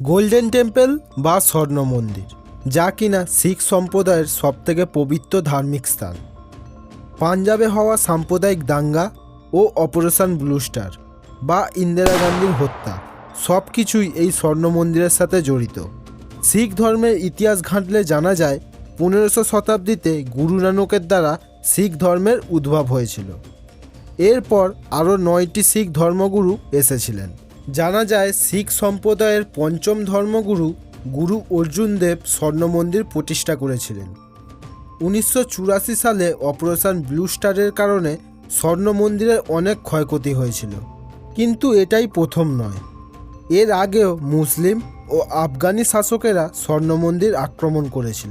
Golden temple বা স্বর্ণ মন্দির, যা কিনা শিখ সম্প্রদায়ের সবথেকে পবিত্র ধার্মিক স্থান। পাঞ্জাবে হওয়া সাম্প্রদায়িক দাঙ্গা ও অপারেশন ব্লুস্টার বা ইন্দিরা গান্ধীর হত্যা সব কিছুই এই স্বর্ণ মন্দিরের সাথে জড়িত। শিখ ধর্মের ইতিহাস ঘাঁটলে জানা যায়, পনেরোশো শতাব্দীতে গুরু নানকের দ্বারা শিখ ধর্মের উদ্ভব হয়েছিল। এরপর আরও নয়টি শিখ ধর্মগুরু এসেছিলেন। জানা যায় শিখ সম্প্রদায়ের পঞ্চম ধর্মগুরু গুরু অর্জুন দেব স্বর্ণ মন্দির প্রতিষ্ঠা করেছিলেন। উনিশশো চুরাশি সালে অপারেশন ব্লু স্টারের কারণে স্বর্ণ মন্দিরের অনেক ক্ষয়ক্ষতি হয়েছিল। কিন্তু এটাই প্রথম নয়। এর আগেও মুসলিম ও আফগানি শাসকেরা স্বর্ণ মন্দির আক্রমণ করেছিল।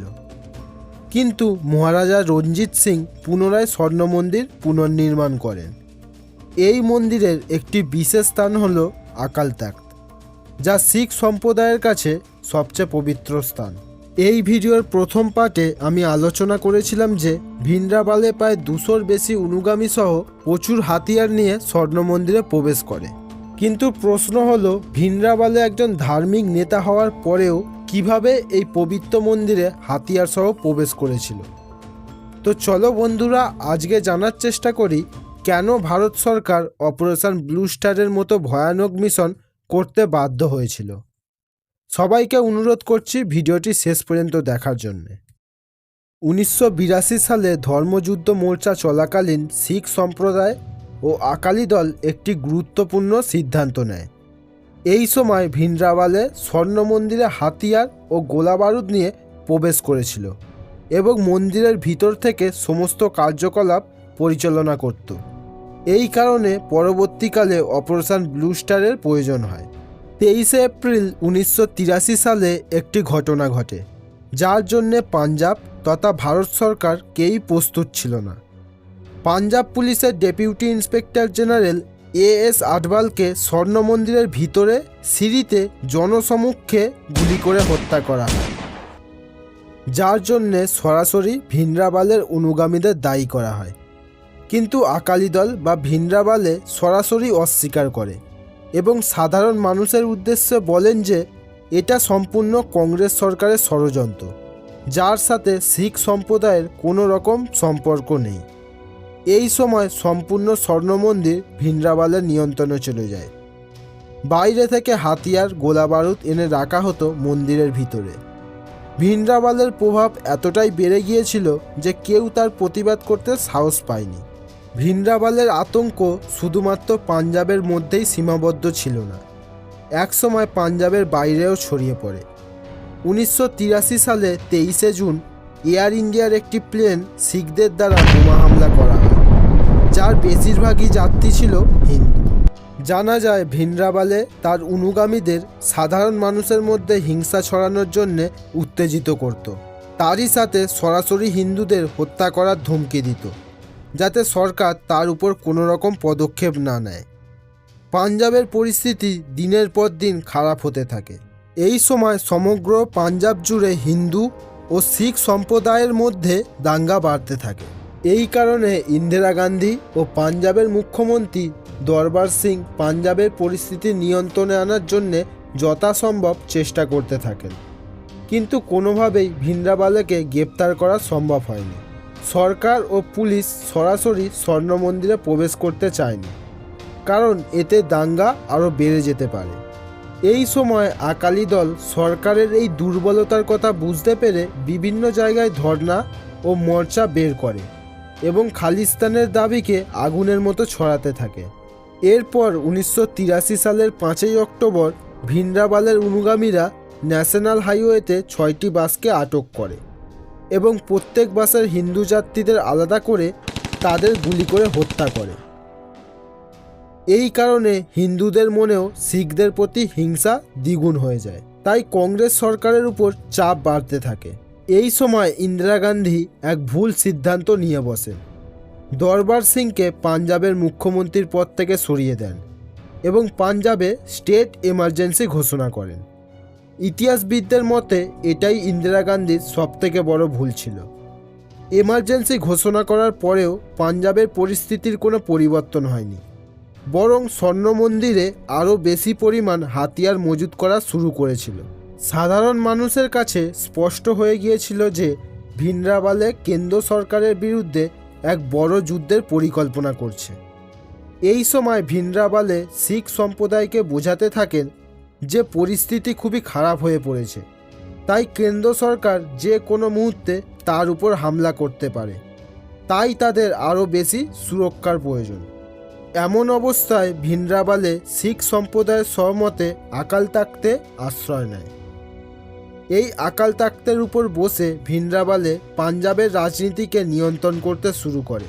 কিন্তু মহারাজা রঞ্জিত সিং পুনরায় স্বর্ণ মন্দির পুনর্নির্মাণ করেন। এই মন্দিরের একটি বিশেষ স্থান হল আকাল তাক্ত যা শিখ সম্প্রদায়ের কাছে সবচেয়ে পবিত্র স্থান। এই ভিডিওর প্রথম পার্টে আমি আলোচনা করেছিলাম যে ভিন্দ্রাবালে প্রায় দুশোর বেশি অনুগামী সহ প্রচুর হাতিয়ার নিয়ে স্বর্ণ মন্দিরে প্রবেশ করে। কিন্তু প্রশ্ন হলো, ভিন্দ্রাবালে একজন ধার্মিক নেতা হওয়ার পরেও কীভাবে এই পবিত্র মন্দিরে হাতিয়ার সহ প্রবেশ করেছিল? তো চলো বন্ধুরা, আজকে জানার চেষ্টা করি কেন ভারত সরকার অপারেশন ব্লু স্টারের মতো ভয়ানক মিশন করতে বাধ্য হয়েছিল? সবাইকে অনুরোধ করছি ভিডিওটি শেষ পর্যন্ত দেখার জন্য। উনিশশো সালে ধর্মযুদ্ধ মোর্চা চলাকালীন শিখ সম্প্রদায় ও আকালি দল একটি গুরুত্বপূর্ণ সিদ্ধান্ত নেয়। এই সময় ভিন্দ্রাওয়ালে স্বর্ণ মন্দিরে হাতিয়ার ও গোলাবারুদ নিয়ে প্রবেশ করেছিল এবং মন্দিরের ভিতর থেকে সমস্ত কার্যকলাপ পরিচালনা করত। এই কারণে পরবর্তীকালে অপারেশন ব্লু স্টারের প্রয়োজন হয়। তেইশে এপ্রিল উনিশশো তিরাশি সালে একটি ঘটনা ঘটে, যার জন্যে পাঞ্জাব তথা ভারত সরকার কেউই প্রস্তুত ছিল না। পাঞ্জাব পুলিশের deputy inspector general A S আডবালকে স্বর্ণ মন্দিরের ভিতরে, সিঁড়িতে জনসমক্ষে গুলি করে হত্যা করা হয়, যার জন্যে সরাসরি ভিন্দ্রাবালের অনুগামীদের দায়ী করা হয়। কিন্তু আকালি দল বা ভিন্দ্রাবালে সরাসরি অস্বীকার করে এবং সাধারণ মানুষের উদ্দেশ্যে বলেন যে এটা সম্পূর্ণ কংগ্রেস সরকারের ষড়যন্ত্র, যার সাথে শিখ সম্প্রদায়ের কোনো রকম সম্পর্ক নেই। এই সময় সম্পূর্ণ স্বর্ণ মন্দির ভিন্দ্রাবালের নিয়ন্ত্রণে চলে যায়। বাইরে থেকে হাতিয়ার, গোলাবারুদ এনে রাখা হতো মন্দিরের ভিতরে। ভিন্দ্রাবালের প্রভাব এতটাই বেড়ে গিয়েছিল যে কেউ তার প্রতিবাদ করতে সাহস পায়নি। ভিন্দ্রাবালের আতঙ্ক শুধুমাত্র পাঞ্জাবের মধ্যেই সীমাবদ্ধ ছিল না। একসময় পাঞ্জাবের বাইরেও ছড়িয়ে পড়ে। উনিশশো তিরাশি সালে তেইশে জুন এয়ার ইন্ডিয়ার একটি প্লেন শিখদের দ্বারা বোমা হামলা করা হয়, যার বেশিরভাগই যাত্রী ছিল হিন্দু। জানা যায়, ভিন্দ্রাবালে তার অনুগামীদের সাধারণ মানুষের মধ্যে হিংসা ছড়ানোর জন্য উত্তেজিত করত। তারই সাথে সরাসরি হিন্দুদের হত্যা করার ধমকি দিত। যাতে সরকার তার উপর কোনো রকম পদক্ষেপ না নেয়। পাঞ্জাবের পরিস্থিতি দিনের পর দিন খারাপ হতে থাকে। এই সময় সমগ্র পাঞ্জাব জুড়ে হিন্দু ও শিখ সম্প্রদায়ের মধ্যে দাঙ্গা বাড়তে থাকে। এই কারণে ইন্দিরা গান্ধী ও পাঞ্জাবের মুখ্যমন্ত্রী দরবার সিং পাঞ্জাবের পরিস্থিতি নিয়ন্ত্রণে আনার জন্যে যথাসম্ভব চেষ্টা করতে থাকেন। কিন্তু কোনোভাবেই ভিন্দ্রাবালেকে গ্রেপ্তার করা সম্ভব হয়নি। সরকার ও পুলিশ সরাসরি স্বর্ণ মন্দিরে প্রবেশ করতে চায়নি, কারণ এতে দাঙ্গা আরও বেড়ে যেতে পারে। এই সময় আকালি দল সরকারের এই দুর্বলতার কথা বুঝতে পেরে বিভিন্ন জায়গায় ধর্না ও মোর্চা বের করে এবং খালিস্তানের দাবিকে আগুনের মতো ছড়াতে থাকে। এরপর উনিশশো তিরাশি সালের পাঁচই অক্টোবর ভিন্দ্রাবালের অনুগামীরা ন্যাশনাল হাইওয়েতে ছয়টি বাসকে আটক করে। এবং প্রত্যেক বাসের হিন্দু যাত্রীদের আলাদা করে তাদের গুলি করে হত্যা করে। এই কারণে হিন্দুদের মনেও শিখদের প্রতি হিংসা দ্বিগুণ হয়ে যায়। তাই কংগ্রেস সরকারের উপর চাপ বাড়তে থাকে। এই সময় ইন্দিরা গান্ধী এক ভুল সিদ্ধান্ত নিয়ে বসেন। দরবার সিংকে পাঞ্জাবের মুখ্যমন্ত্রীর পদ থেকে সরিয়ে দেন এবং পাঞ্জাবে স্টেট এমার্জেন্সি ঘোষণা করেন। ইতিহাসবিদদের মতে, এটাই ইন্দিরা গান্ধীর সবথেকে বড় ভুল ছিল। এমার্জেন্সি ঘোষণা করার পরেও পাঞ্জাবের পরিস্থিতির কোনো পরিবর্তন হয়নি। বরং স্বর্ণ মন্দিরে আরও বেশি পরিমাণ হাতিয়ার মজুত করা শুরু করেছিল। সাধারণ মানুষের কাছে স্পষ্ট হয়ে গিয়েছিল যে, ভিনরাবালে কেন্দ্র সরকারের বিরুদ্ধে এক বড় যুদ্ধের পরিকল্পনা করছে। এই সময় ভিনরাবালে শিখ সম্প্রদায়কে বোঝাতে থাকেন যে পরিস্থিতি খুবই খারাপ হয়ে পড়েছে। তাই কেন্দ্র সরকার যে কোনো মুহূর্তে তার উপর হামলা করতে পারে। তাই তাদের আরও বেশি সুরক্ষার প্রয়োজন। এমন অবস্থায় ভিনরাবালে শিখ সম্প্রদায়ের সহমতে আকাল তাকতে আশ্রয় নেয়। এই আকাল তাক্তের উপর বসে ভিনরাবালে পাঞ্জাবের রাজনীতিকে নিয়ন্ত্রণ করতে শুরু করে,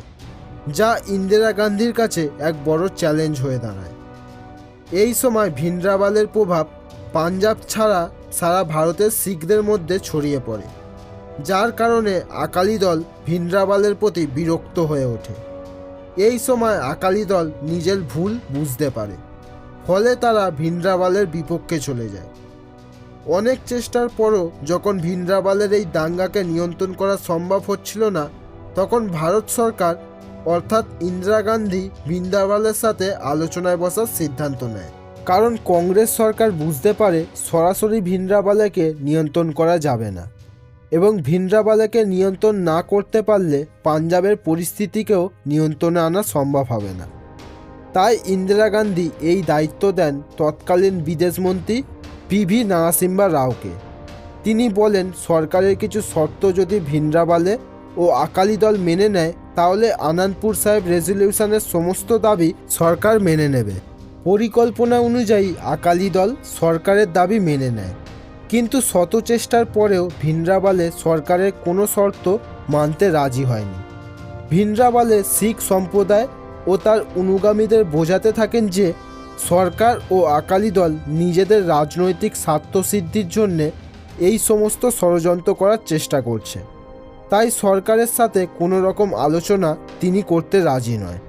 যা ইন্দিরা গান্ধীর কাছে এক বড় চ্যালেঞ্জ হয়ে দাঁড়ায়। এই সময় ভিনরাবালের প্রভাব পাঞ্জাব ছাড়া সারা ভারতের শিখদের মধ্যে ছড়িয়ে পড়ে, যার কারণে আকালি দল ভিনরাবালের প্রতি বিরক্ত হয়ে ওঠে। এই সময় আকালি দল নিজের ভুল বুঝতে পারে, ফলে তারা ভিনরাবালের বিপক্ষে চলে যায়। অনেক চেষ্টার পরও যখন ভিনরাবালের এই দাঙ্গাকে নিয়ন্ত্রণ করা সম্ভব হচ্ছিল না, তখন ভারত সরকার অর্থাৎ ইন্দিরা গান্ধী ভিনরাবালের সাথে আলোচনায় বসার সিদ্ধান্ত নেয়। কারণ কংগ্রেস সরকার বুঝতে পারে সরাসরি ভিনরাবালেকে নিয়ন্ত্রণ করা যাবে না এবং ভিনরাবালেকে নিয়ন্ত্রণ না করতে পারলে পাঞ্জাবের পরিস্থিতিকেও নিয়ন্ত্রণে আনা সম্ভব হবে না। তাই ইন্দিরা গান্ধী এই দায়িত্ব দেন তৎকালীন বিদেশমন্ত্রী পি ভি নারাসিম্বা রাওকে। তিনি বলেন, সরকারের কিছু শর্ত যদি ভিন্দ্রাবালে ও আকালি দল মেনে নেয় তাহলে আনন্দপুর সাহেব রেজলিউশনের সমস্ত দাবি সরকার মেনে নেবে। পরিকল্পনা অনুযায়ী আকালি দল সরকারের দাবি মেনে নেয়। কিন্তু শত চেষ্টার পরেও ভিনরাবালে সরকারের কোনো শর্ত মানতে রাজি হয়নি। ভিনরাবালে শিখ সম্প্রদায় ও তার অনুগামীদের বোঝাতে থাকেন যে, সরকার ও আকালি দল নিজেদের রাজনৈতিক স্বার্থসিদ্ধির জন্যে এই সমস্ত ষড়যন্ত্র করার চেষ্টা করছে। তাই সরকারের সাথে কোনো রকম আলোচনা তিনি করতে রাজি নয়।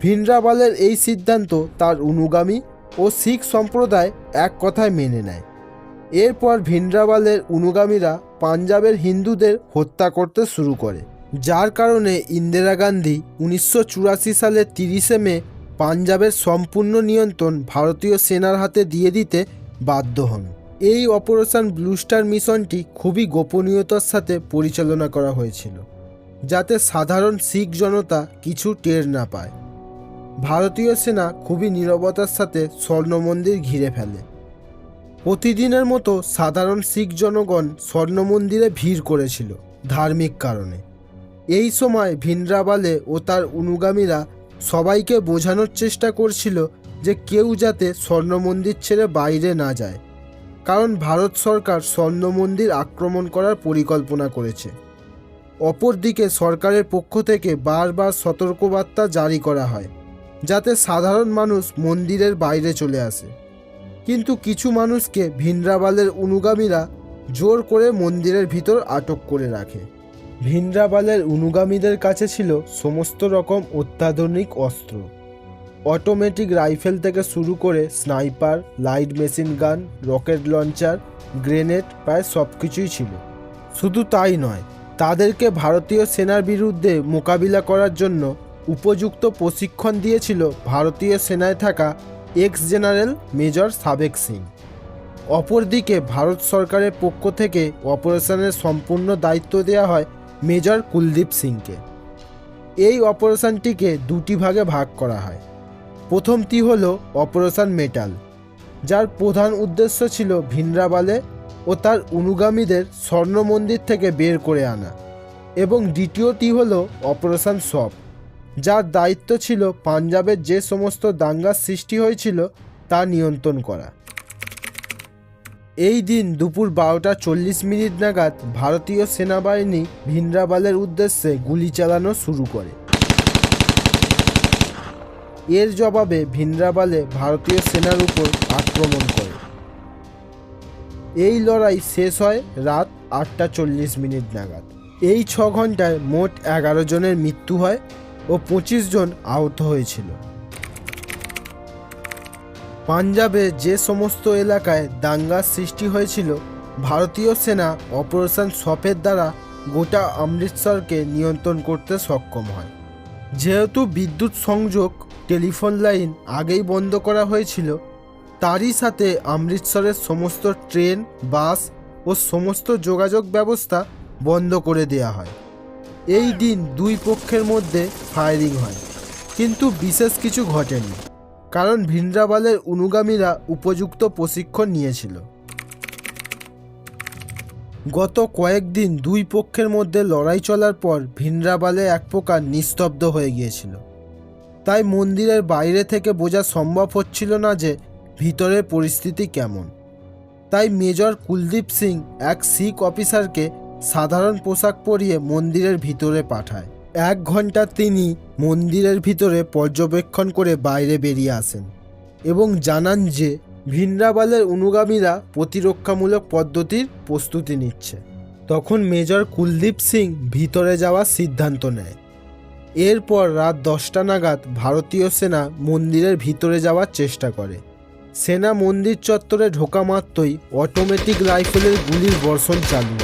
ভিনরাবালের এই সিদ্ধান্ত তার অনুগামী ও শিখ সম্প্রদায় এক কথায় মেনে নেয়। এরপর ভিনরাবালের অনুগামীরা পাঞ্জাবের হিন্দুদের হত্যা করতে শুরু করে, যার কারণে ইন্দিরা গান্ধী উনিশশো চুরাশি সালের তিরিশে মে পাঞ্জাবের সম্পূর্ণ নিয়ন্ত্রণ ভারতীয় সেনার হাতে দিয়ে দিতে বাধ্য হন। এই অপারেশন ব্লুস্টার মিশনটি খুবই গোপনীয়তার সাথে পরিচালনা করা হয়েছিল, যাতে সাধারণ শিখ জনতা কিছু টের না পায়। ভারতীয় সেনা খুবই নীরবতার সাথে স্বর্ণ মন্দির ঘিরে ফেলে। প্রতিদিনের মতো সাধারণ শিখ জনগণ স্বর্ণ মন্দিরে ভিড় করেছিল ধার্মিক কারণে। এই সময় ভিনরাবালে ও তার অনুগামীরা সবাইকে বোঝানোর চেষ্টা করছিল যে কেউ যাতে স্বর্ণ মন্দির ছেড়ে বাইরে না যায়। কারণ ভারত সরকার স্বর্ণ মন্দির আক্রমণ করার পরিকল্পনা করেছে। অপরদিকে সরকারের পক্ষ থেকে বারবার সতর্কবার্তা জারি করা হয়, যাতে সাধারণ মানুষ মন্দিরের বাইরে চলে আসে। কিন্তু কিছু মানুষকে ভিনরাবালের অনুগামীরা জোর করে মন্দিরের ভিতর আটক করে রাখে। ভিনরাবালের অনুগামীদের কাছে ছিল সমস্ত রকম অত্যাধুনিক অস্ত্র। অটোমেটিক রাইফেল থেকে শুরু করে sniper, light machine gun, rocket launcher, grenade, প্রায় সব কিছুই ছিল। শুধু তাই নয়, তাদেরকে ভারতীয় সেনার বিরুদ্ধে মোকাবিলা করার জন্য উপযুক্ত প্রশিক্ষণ দিয়েছিল ভারতীয় সেনায় থাকা এক্স জেনারেল মেজর সাবেক সিং। অপরদিকে ভারত সরকারের পক্ষ থেকে অপারেশনের সম্পূর্ণ দায়িত্ব দেওয়া হয় মেজর কুলদীপ সিংকে। এই অপারেশনটিকে দুটি ভাগে ভাগ করা হয়। প্রথমটি হল অপারেশন মেটাল, যার প্রধান উদ্দেশ্য ছিল ভিনরাবালে ও তার অনুগামীদের স্বর্ণ মন্দির থেকে বের করে আনা, এবং দ্বিতীয়টি হল অপারেশন সপ যার দায়িত্ব ছিল পাঞ্জাবের যে সমস্ত দাঙ্গার সৃষ্টি হয়েছিল তা নিয়ন্ত্রণ করা। এই দিন দুপুর বারোটা চল্লিশ মিনিট নাগাদ ভারতীয় সেনাবাহিনী ভিনরাবালের উদ্দেশ্যে গুলি চালানো শুরু করে। এর জবাবে ভিন্দ্রাবালে ভারতীয় সেনার উপর আক্রমণ করে। এই লড়াই শেষ হয় রাত আটটা চল্লিশ মিনিট নাগাদ। এই ছ ঘন্টায় মোট এগারো জনের মৃত্যু হয় ও পঁচিশ জন আহত হয়েছিল। পাঞ্জাবে যে সমস্ত এলাকায় দাঙ্গার সৃষ্টি হয়েছিল, ভারতীয় সেনা অপারেশন সফের দ্বারা গোটা অমৃতসরকে নিয়ন্ত্রণ করতে সক্ষম হয়। যেহেতু বিদ্যুৎ সংযোগ টেলিফোন লাইন আগেই বন্ধ করা হয়েছিল। তারই সাথে অমৃতসরের সমস্ত ট্রেন, বাস ও সমস্ত যোগাযোগ ব্যবস্থা বন্ধ করে দেওয়া হয়। এই দিন দুই পক্ষের মধ্যে ফায়ারিং হয়, কিন্তু বিশেষ কিছু ঘটেনি, কারণ ভিন্দ্রাবালের অনুগামীরা উপযুক্ত প্রশিক্ষণ নিয়েছিল। গত কয়েকদিন দুই পক্ষের মধ্যে লড়াই চলার পর ভিন্দ্রাবালে এক প্রকার নিস্তব্ধ হয়ে গিয়েছিল। তাই মন্দিরের বাইরে থেকে বোঝা সম্ভব হচ্ছিল না যে ভিতরের পরিস্থিতি কেমন। তাই মেজর কুলদীপ সিং এক শিখ অফিসারকে সাধারণ পোশাক পরিয়ে মন্দিরের ভিতরে পাঠায়। এক ঘণ্টা তিনি মন্দিরের ভিতরে পর্যবেক্ষণ করে বাইরে বেরিয়ে আসেন এবং জানান যে ভিন্দ্রাবালের অনুগামীরা প্রতিরক্ষামূলক পদ্ধতির প্রস্তুতি নিচ্ছে। তখন মেজর কুলদীপ সিং ভিতরে যাওয়ার সিদ্ধান্ত নেয়। এরপর রাত দশটা নাগাদ ভারতীয় সেনা মন্দিরের ভিতরে যাওয়ার চেষ্টা করে। সেনা মন্দির চত্বরে ঢোকা মাত্রই অটোমেটিক রাইফেলের গুলির বর্ষণ চালু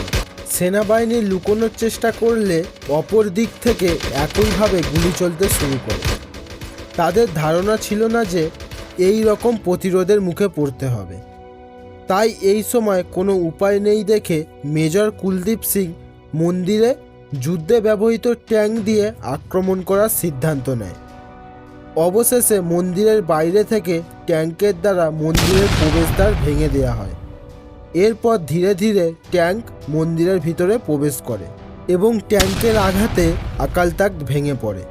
সেনাবাহিনী লুকোনোর চেষ্টা করলে অপর দিক থেকে একইভাবে গুলি চলতে শুরু করে। তাদের ধারণা ছিল না যে এই রকম প্রতিরোধের মুখে পড়তে হবে। তাই এই সময় কোনো উপায় নেই দেখে মেজর কুলদীপ সিং মন্দিরে যুদ্ধে ব্যবহৃত ট্যাঙ্ক দিয়ে আক্রমণ করার সিদ্ধান্ত নেয়। অবশেষে মন্দিরের বাইরে থেকে ট্যাঙ্কের দ্বারা মন্দিরের প্রবেশদ্বার ভেঙে দেওয়া হয়। এরপর ধীরে ধীরে ট্যাঙ্ক মন্দিরের ভিতরে প্রবেশ করে এবং ট্যাঙ্কের আঘাতে আকালতাক ভেঙে পড়ে।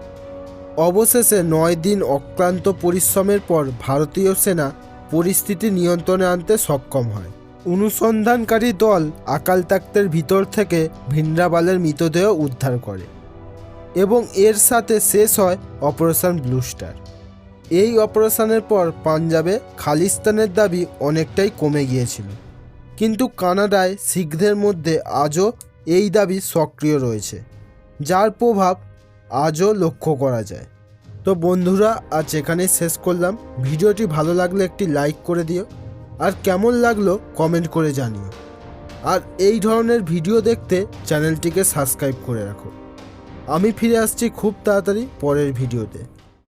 অবশেষে নয় দিন অক্লান্ত পরিশ্রমের পর ভারতীয় সেনা পরিস্থিতি নিয়ন্ত্রণে আনতে সক্ষম হয়। অনুসন্ধানকারী দল আকাল তাক্তের ভিতর থেকে ভিন্দ্রাবালের মৃতদেহ উদ্ধার করে এবং এর সাথে শেষ হয় অপারেশন ব্লু স্টার এই অপারেশনের পর পাঞ্জাবে খালিস্তানের দাবি অনেকটাই কমে গিয়েছিল। কিন্তু কানাডায় শিখদের মধ্যে আজও এই দাবি সক্রিয় রয়েছে, যার প্রভাব আজও লক্ষ্য করা যায়। তো বন্ধুরা, আজ এখানেই শেষ করলাম। ভিডিওটি ভালো লাগলে একটি লাইক করে দিও। আর কেমন লাগল কমেন্ট করে জানিও। আর এই ধরনের ভিডিও দেখতে চ্যানেলটিকে সাবস্ক্রাইব করে রাখো। আমি ফিরে আসছি খুব তাড়াতাড়ি পরের ভিডিওতে।